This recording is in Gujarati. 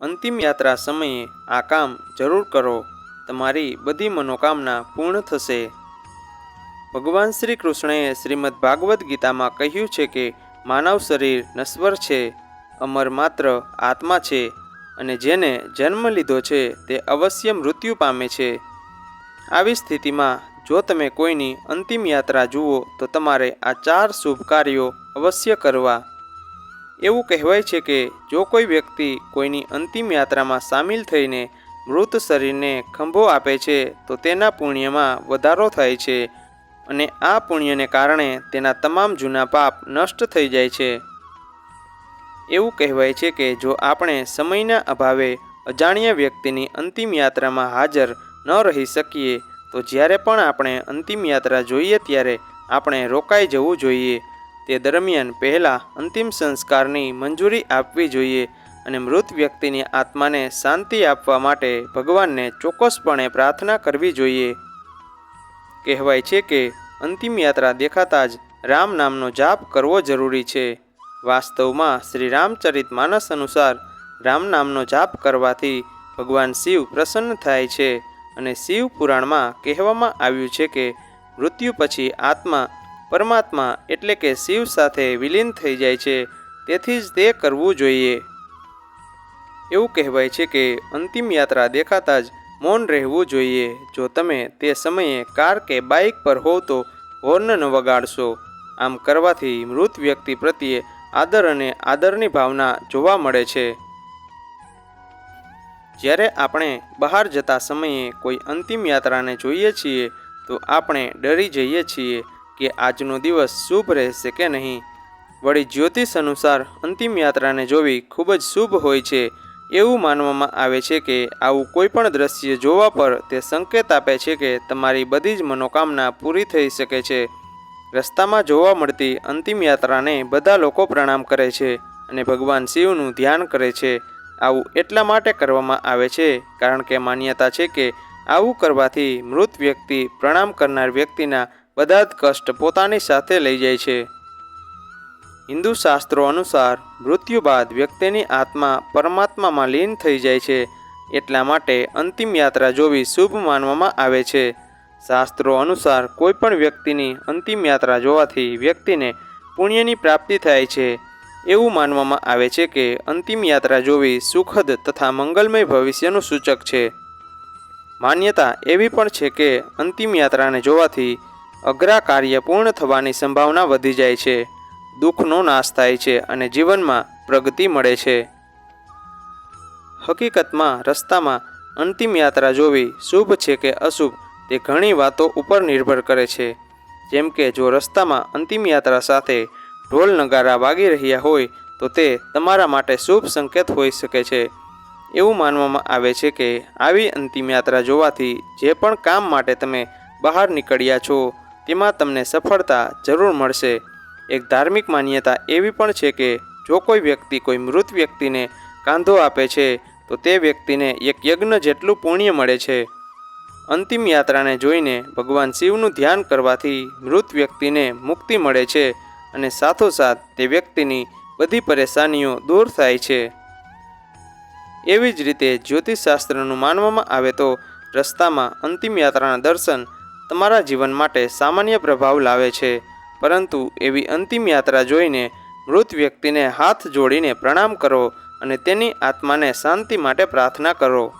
અંતિમ યાત્રા સમયે આ કામ જરૂર કરો. તમારી બધી મનોકામના પૂર્ણ થશે. ભગવાન શ્રી કૃષ્ણએ શ્રીમદ ભાગવદ્ ગીતામાં કહ્યું છે કે માનવ શરીર નશ્વર છે, અમર માત્ર આત્મા છે અને જેને જન્મ લીધો છે તે અવશ્ય મૃત્યુ પામે છે. આવી સ્થિતિમાં જો તમે કોઈની અંતિમ યાત્રા જુઓ તો તમારે આ ચાર શુભ કાર્યો અવશ્ય કરવા. એવું કહેવાય છે કે જો કોઈ વ્યક્તિ કોઈની અંતિમ યાત્રામાં સામેલ થઈને મૃત શરીરને ખંભો આપે છે, તો તેના પુણ્યમાં વધારો થાય છે અને આ પુણ્યને કારણે તેના તમામ જૂના પાપ નષ્ટ થઈ જાય છે. એવું કહેવાય છે કે જો આપણે સમયના અભાવે અજાણ્યા વ્યક્તિની અંતિમ યાત્રામાં હાજર ન રહી શકીએ, તો જ્યારે પણ આપણે અંતિમ યાત્રા જોઈએ, ત્યારે આપણે રોકાઈ જવું જોઈએ તે દરમિયાન પહેલાં અંતિમ સંસ્કારની મંજૂરી આપવી જોઈએ અને મૃત વ્યક્તિની આત્માને શાંતિ આપવા માટે ભગવાનને ચોક્કસપણે પ્રાર્થના કરવી જોઈએ. કહેવાય છે કે અંતિમ યાત્રા દેખાતા જ રામ નામનો જાપ કરવો જરૂરી છે. વાસ્તવમાં શ્રી રામચરિત માનસ અનુસાર રામ નામનો જાપ કરવાથી ભગવાન શિવ પ્રસન્ન થાય છે અને શિવ પુરાણમાં કહેવામાં આવ્યું છે કે મૃત્યુ પછી આત્મા પરમાત્મા એટલે કે શિવ સાથે વિલીન થઈ જાય છે, તેથી જ તે કરવું જોઈએ. એવું કહેવાય છે કે અંતિમ યાત્રા દેખાતા જ મૌન રહેવું જોઈએ. જો તમે તે સમયે કાર કે બાઇક પર હોવ તો હોર્ન ન વગાડશો. આમ કરવાથી મૃત વ્યક્તિ પ્રત્યે આદર અને આદરની ભાવના જોવા મળે છે. જ્યારે આપણે બહાર જતા સમયે કોઈ અંતિમ યાત્રાને જોઈએ છીએ, તો આપણે ડરી જઈએ છીએ કે આજનો દિવસ શુભ રહેશે કે નહીં? વળી જ્યોતિષ અનુસાર અંતિમ યાત્રાને જોવી ખૂબ જ શુભ હોય છે. એવું માનવામાં આવે છે કે આવું કોઈપણ દ્રશ્ય જોવા પર તે સંકેત આપે છે કે તમારી બધી જ મનોકામના પૂરી થઈ શકે છે. રસ્તામાં જોવા મળતી અંતિમ યાત્રાને બધા લોકો પ્રણામ કરે છે અને ભગવાન શિવનું ધ્યાન કરે છે. આવું એટલા માટે કરવામાં આવે છે કારણ કે માન્યતા છે કે આવું કરવાથી મૃત વ્યક્તિ પ્રણામ કરનાર વ્યક્તિના બધા જ કષ્ટ પોતાની સાથે લઈ જાય છે. હિન્દુ શાસ્ત્રો અનુસાર મૃત્યુ બાદ વ્યક્તિની આત્મા પરમાત્મામાં લીન થઈ જાય છે, એટલા માટે અંતિમ યાત્રા જોવી શુભ માનવામાં આવે છે. શાસ્ત્રો અનુસાર કોઈપણ વ્યક્તિની અંતિમ યાત્રા જોવાથી વ્યક્તિને પુણ્યની પ્રાપ્તિ થાય છે. એવું માનવામાં આવે છે કે અંતિમ યાત્રા જોવી સુખદ તથા મંગલમય ભવિષ્યનું સૂચક છે. માન્યતા એવી પણ છે કે અંતિમ યાત્રાને જોવાથી અઘરા કાર્ય પૂર્ણ થવાની સંભાવના વધી જાય છે. દુઃખનો નાશ થાય છે અને જીવનમાં પ્રગતિ મળે છે. હકીકતમાં રસ્તામાં અંતિમ યાત્રા જોવી શુભ છે કે અશુભ તે ઘણી વાતો ઉપર નિર્ભર કરે છે. જેમ કે જો રસ્તામાં અંતિમ યાત્રા સાથે ઢોલ નગારા વાગી રહ્યા હોય તો તે તમારા માટે શુભ સંકેત હોઈ શકે છે. એવું માનવામાં આવે છે કે આવી અંતિમ યાત્રા જોવાથી જે પણ કામ માટે તમે બહાર નીકળ્યા છો તેમાં તમને સફળતા જરૂર મળશે. એક ધાર્મિક માન્યતા એવી પણ છે કે, જો કોઈ વ્યક્તિ કોઈ મૃત વ્યક્તિને કાંધો આપે છે, તો તે વ્યક્તિને એક યજ્ઞ જેટલું પુણ્ય મળે છે. અંતિમ યાત્રાને જોઈને ભગવાન શિવનું ધ્યાન કરવાથી મૃત વ્યક્તિને મુક્તિ મળે છે અને સાથોસાથ તે વ્યક્તિની બધી પરેશાનીઓ દૂર થાય છે. એવી જ રીતે જ્યોતિષશાસ્ત્રનું માનવામાં આવે તો રસ્તામાં અંતિમ યાત્રાના દર્શન તમારા જીવન માટે સામાન્ય પ્રભાવ લાવે છે. પરંતુ એવી અંતિમ યાત્રા જોઈને મૃત વ્યક્તિને હાથ જોડીને પ્રણામ કરો અને તેની આત્માને શાંતિ માટે પ્રાર્થના કરો.